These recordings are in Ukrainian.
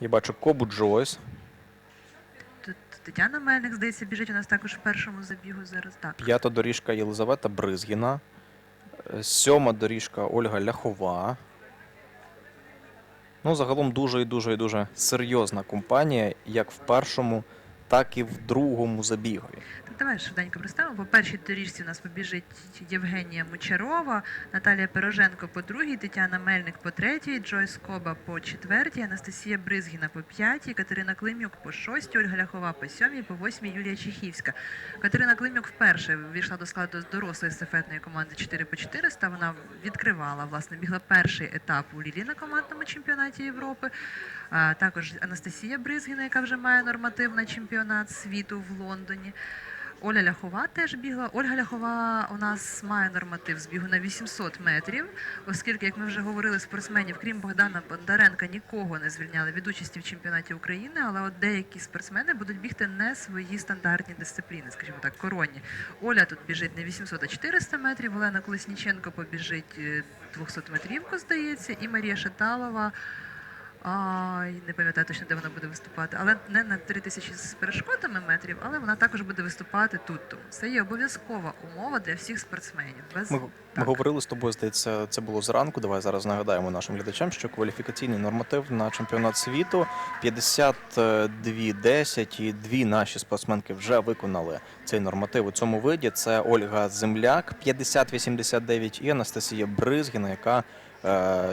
Я бачу Кобу Джойс. Тетяна Мельник, здається, біжить у нас також в першому забігу зараз. Так. П'ята доріжка Єлизавета Бризгіна. Е, Сьома доріжка Ольга Ляхова. Ну, загалом дуже і дуже і дуже серйозна компанія, як в першому, так і в другому забігові. Так, давай швиденько представимо. По першій доріжці у нас побіжить Євгенія Мочарова, Наталія Пироженко по другій, Тетяна Мельник по третій, Джойс Коба по четвертій, Анастасія Бризгіна по п'ятій, Катерина Климюк по шостій, Ольга Ляхова по сьомій, по восьмій Юлія Чехівська. Катерина Климюк вперше війшла до складу дорослої естафетної команди 4 по 400. Вона відкривала, власне, бігла перший етап у Лілі на командному чемпіонаті Європи. Також Анастасія Бризгіна, яка вже має норматив на чемпіонат світу в Лондоні. Оля Ляхова теж бігла. Ольга Ляхова у нас має норматив збігу на 800 метрів, оскільки, як ми вже говорили, спортсменів, крім Богдана Бондаренка, нікого не звільняли від участі в чемпіонаті України, але от деякі спортсмени будуть бігти не свої стандартні дисципліни, скажімо так, коронні. Оля тут біжить не 800, а 400 метрів. Олена Колесніченко побіжить е, 200 метрівку, здається, і Марія Шаталова. Ай, не пам'ятаю точно, де вона буде виступати, але не на 3000 з перешкодами метрів, але вона також буде виступати тут. Тому це є обов'язкова умова для всіх спортсменів. Без Ми, ми говорили з тобою, здається, це було зранку. Давай зараз нагадаємо нашим глядачам, що кваліфікаційний норматив на чемпіонат світу 52-10 і дві наші спортсменки вже виконали цей норматив у цьому виді. Це Ольга Земляк 50-89 і Анастасія Бризгіна, яка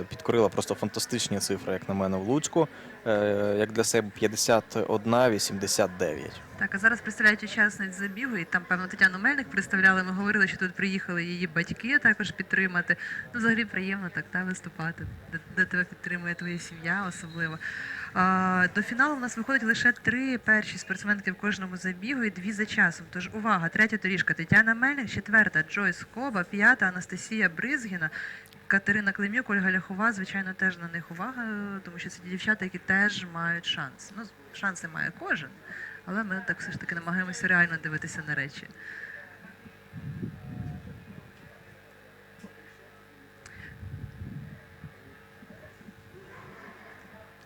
підкорила просто фантастичні цифри, як на мене, в Луцьку. Е, як для себе 51-89. Так, а зараз представляють учасниць забігу, і там, певно, Тетяну Мельник представляли. Ми говорили, що тут приїхали її батьки також підтримати. Ну, взагалі приємно так та, виступати, де, де тебе підтримує твоя сім'я особливо. А, до фіналу у нас виходить лише три перші спортсменки в кожному забігу і дві за часом. Тож увага, третя доріжка Тетяна Мельник, четверта Джойс Коба, п'ята Анастасія Бризгіна. Катерина Климюк, Ольга Ляхова, звичайно, теж на них увага, тому що це дівчата, які теж мають шанс. Ну, шанси має кожен, але ми так все ж таки намагаємося реально дивитися на речі.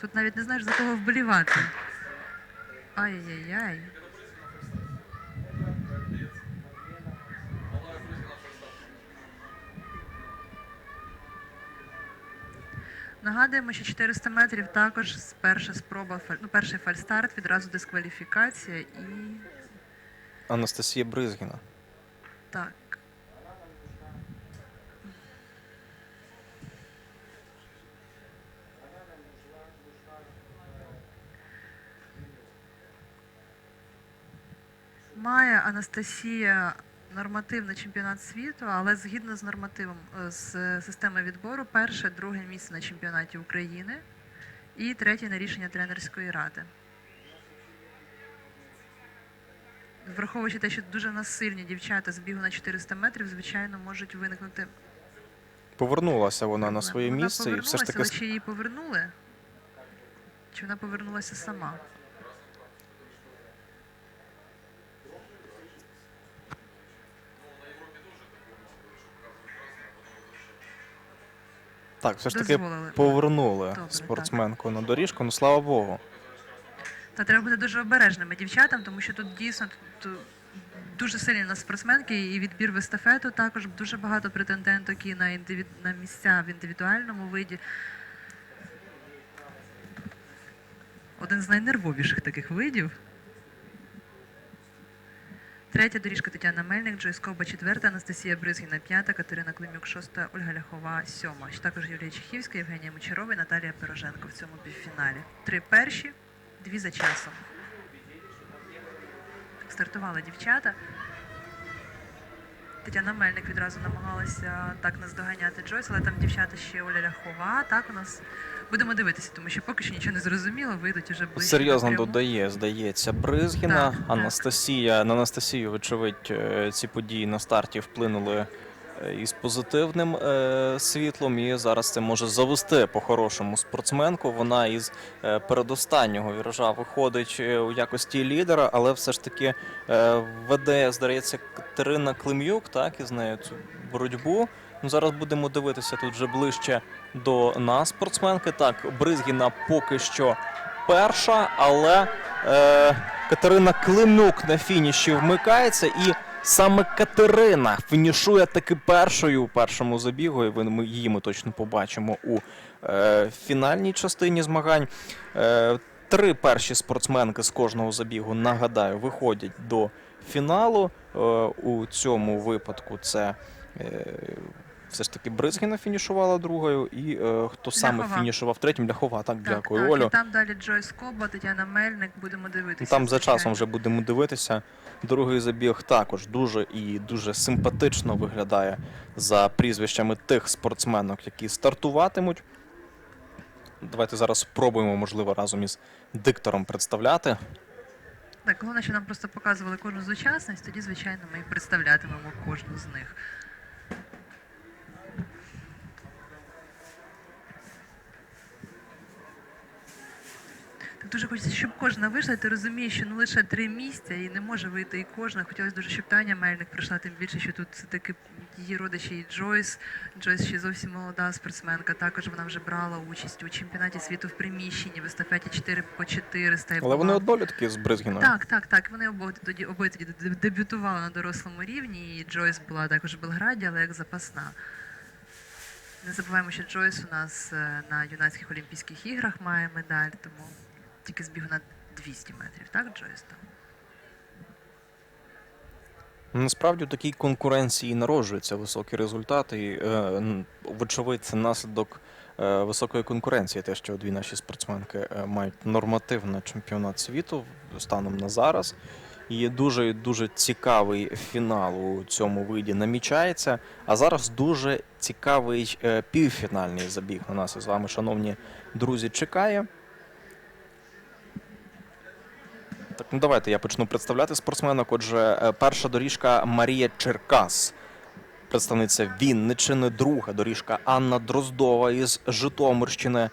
Тут навіть не знаєш за кого вболівати. Ай-яй-яй. Нагадуємо, що 400 метрів також перша спроба, ну, перший фальстарт, відразу дискваліфікація і Анастасія Бризгіна. так. Має Анастасія норматив на чемпіонат світу, але згідно з нормативом е, з системи відбору, перше, друге місце на чемпіонаті України і третє на рішення тренерської ради. Враховуючи те, що дуже в нас сильні дівчата з бігу на 400 метрів, звичайно, можуть виникнути Повернулася вона на своє Вона місце і все ж повернулася, таки але чи її повернули? Чи вона повернулася сама? Так, все ж таки Дозволили. повернули Добре, спортсменку на доріжку. Ну слава Богу. Та треба бути дуже обережними дівчатам, тому що тут дійсно тут дуже сильні у нас спортсменки, і відбір в естафету також дуже багато претенденток і на, індивід... на місця в індивідуальному виді. Один з найнервовіших таких видів. Третя доріжка Тетяна Мельник, Джой Скоба, четверта, Анастасія Бризгіна, п'ята, Катерина Климюк, шоста, Ольга Ляхова, сьома. Також Юлія Чехівська, Євгенія Мочарова Наталія Пироженко в цьому півфіналі. Три перші, дві за часом. Стартували дівчата. Тетяна Мельник відразу намагалася так наздоганяти Джойс, але там дівчата ще Оля Ляхова. Так у нас будемо дивитися, тому що поки що нічого не зрозуміло, вийдуть уже ближче. Серйозно напряму. додає, здається, Бризгіна. Так, так. Анастасія. На Анастасію, вочевидь, е, ці події на старті вплинули із позитивним е, світлом. І зараз це може завести по-хорошому спортсменку. Вона із е, передостаннього віража виходить е, у якості лідера, але все ж таки е, веде, здається, Катерина Клим'юк, так, із нею цю боротьбу. Ну, зараз будемо дивитися тут вже ближче до нас, спортсменки. Так, Бризгіна поки що перша, але е, Катерина Климюк на фініші вмикається і. Саме Катерина фінішує таки першою у першому забігу, і ми її ми точно побачимо у е, фінальній частині змагань. Е, три перші спортсменки з кожного забігу, нагадаю, виходять до фіналу. Е, у цьому випадку це е, все ж таки Бризгіна фінішувала другою, і е, хто саме Ляхова. фінішував третім, Ляхова. Так, Так, дякую, так, Олю. І там далі Джойс Коба, Тетяна Мельник, будемо дивитися. Там за часом вже будемо дивитися. Другий забіг також дуже і дуже симпатично виглядає за прізвищами тих спортсменок, які стартуватимуть. Давайте зараз спробуємо, можливо, разом із диктором представляти. Так, головне, що нам просто показували кожну з учасниць, тоді, звичайно, ми і представлятимемо кожну з них. Дуже хочеться, щоб кожна вийшла, ти розумієш, що ну лише три місця і не може вийти і кожна. Хотілося дуже, щоб Таня Мельник прийшла, тим більше, що тут все таки її родичі і Джойс. Джойс ще зовсім молода спортсменка. Також вона вже брала участь у чемпіонаті світу в приміщенні в естафеті 4 по 400. і Але вони однолітки з Бризгіною. так, так, так. Вони обоє тоді обоє тоді дебютували на дорослому рівні. І Джойс була також в Белграді, але як запасна. Не забуваємо, що Джойс у нас е, на юнацьких Олімпійських іграх має медаль, тому тільки збігу на 200 метрів, так, Джойс? Насправді у такій конкуренції народжуються високі результати. Е, вочевидь, це наслідок е, високої конкуренції, те, що дві наші спортсменки е, мають нормативний чемпіонат світу станом на зараз. І дуже дуже цікавий фінал у цьому виді намічається. А зараз дуже цікавий півфінальний забіг на нас із вами, шановні друзі, чекає. Так, ну давайте я почну представляти спортсменок. Отже, е, перша доріжка Марія Черкас, представниця Вінничини, друга доріжка Анна Дроздова із Житомирщини.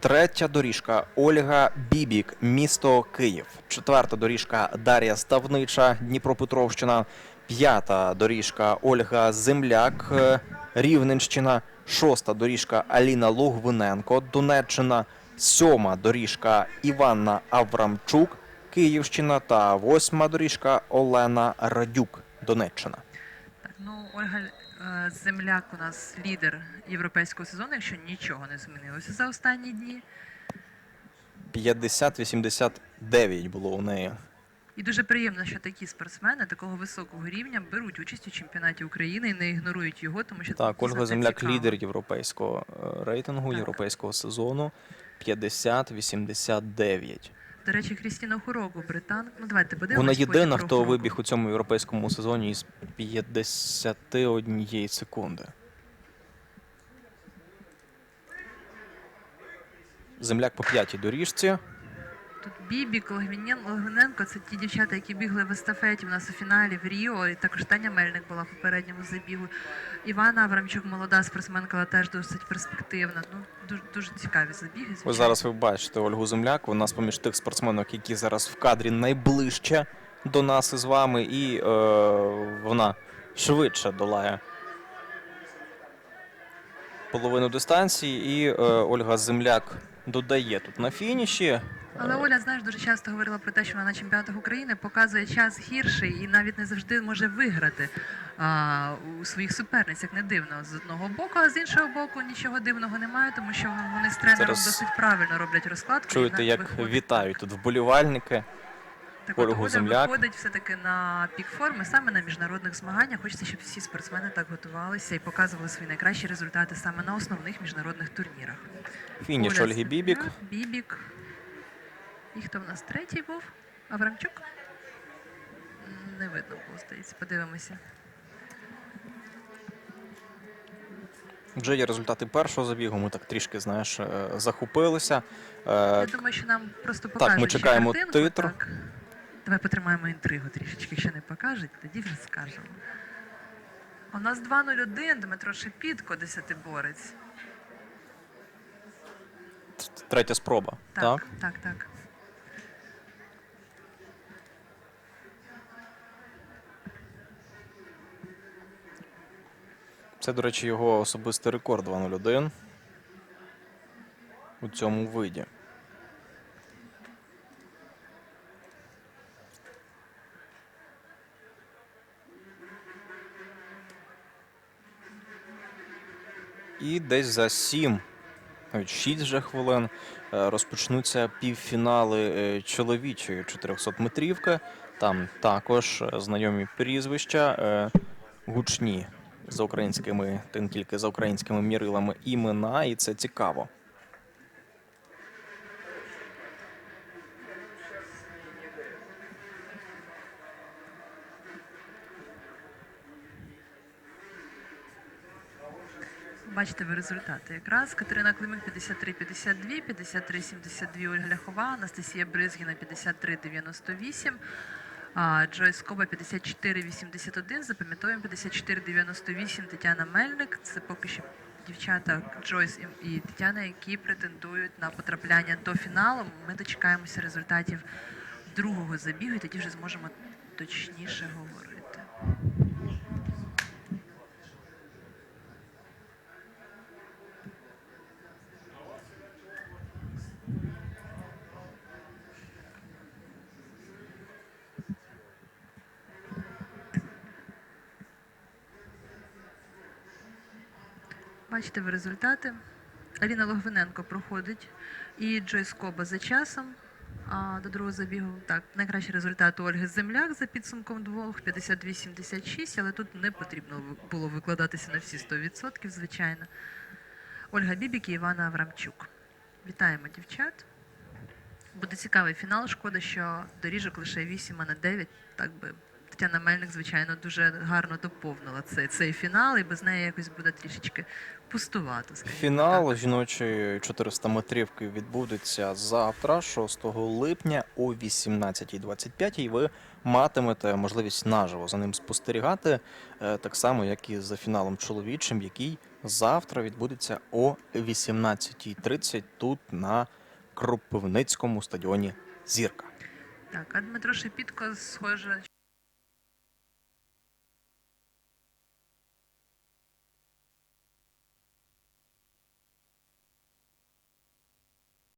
Третя доріжка Ольга Бібік, місто Київ. Четверта доріжка Дар'я Ставнича, Дніпропетровщина. П'ята доріжка Ольга Земляк, е, Рівненщина. Шоста доріжка Аліна Логвиненко, Донеччина. Сьома доріжка Іванна Аврамчук, Київщина. Та восьма доріжка Олена Радюк, Донеччина. Так, ну Ольга е, Земляк у нас лідер європейського сезону, якщо нічого не змінилося за останні дні. 50-89 було у неї. І дуже приємно, що такі спортсмени такого високого рівня беруть участь у чемпіонаті України і не ігнорують його, тому що Так, Ольга Земляк цікаво. лідер європейського е, рейтингу, Так. європейського сезону 50-89. До речі, Крістіна Хурогу, британ. Ну давайте подивимось. Вона єдина, хто вибіг у цьому європейському сезоні із 51 секунди. Земляк по п'ятій доріжці. Тут Бібік, Логвиненко це ті дівчата, які бігли в естафеті у нас у фіналі в Ріо. І також Таня Мельник була в попередньому забігу. Івана Аврамчук, молода спортсменка, але теж досить перспективна. Ну дуже дуже цікаві забіги. Ви звичайно. зараз ви бачите Ольгу Земляк. Вона з поміж тих спортсменок, які зараз в кадрі найближче до нас із вами, і е, вона швидше долає половину дистанції. І е, Ольга Земляк додає тут на фініші. Але Оля, знаєш, дуже часто говорила про те, що вона на чемпіонатах України показує час гірший і навіть не завжди може виграти а, у своїх суперниць, як не дивно, з одного боку, а з іншого боку нічого дивного немає, тому що вони з тренером Зараз досить правильно роблять розкладку. Чуєте, як виходить. вітають тут вболівальники. Так от Ольгу Земляк. виходить все-таки на пік форми саме на міжнародних змаганнях. Хочеться, щоб всі спортсмени так готувалися і показували свої найкращі результати саме на основних міжнародних турнірах. Фініш Оля Ольги Бібік. Бібік. І хто в нас третій був? Аврамчук? Не видно було, здається. Подивимося. Вже є результати першого забігу. Ми так трішки, знаєш, е, захопилися. Е, Я думаю, що нам просто покажуть. ми ще чекаємо картинку, титр. так. Давай потримаємо інтригу трішечки. Якщо не покажуть, тоді вже скажемо. У нас 2.01, Дмитро Шепітко, десятиборець. Третя спроба. Так, так? так, так. Це, до речі, його особистий рекорд 2.01 у цьому виді. І десь за 7, навіть 6 вже хвилин е, розпочнуться півфінали е, чоловічої 400-метрівки. Там також знайомі прізвища, е, гучні за українськими, тим тільки за українськими мірилами імена, і це цікаво. Бачите ви результати. Якраз Катерина Климик 53-52, 53-72 Ольга Ляхова, Анастасія Бризгіна 53-98, а, Джойс Коба 54-81, запам'ятовуємо 54-98 Тетяна Мельник. Це поки що дівчата Джойс і Тетяна, які претендують на потрапляння до фіналу. Ми дочекаємося результатів другого забігу і тоді вже зможемо точніше говорити. Бачите ви результати. Аліна Логвиненко проходить і Джойс Коба за часом. А до другого забігу так, найкращий результат у Ольги Земляк за підсумком двох 52-76, але тут не потрібно було викладатися на всі 100%, звичайно. Ольга Бібік і Івана Аврамчук. Вітаємо дівчат. Буде цікавий фінал. Шкода, що доріжок лише 8, а не 9. Так би Тетяна Мельник, звичайно, дуже гарно доповнила цей, цей фінал, і без неї якось буде трішечки пустувато. скажімо Фінал так. жіночої 400 метрівки відбудеться завтра, 6 липня о 18.25. І ви матимете можливість наживо за ним спостерігати, е, так само, як і за фіналом чоловічим, який завтра відбудеться о 18.30 тут на Кропивницькому стадіоні Зірка. Так, а Дмитро Шепітко, схоже,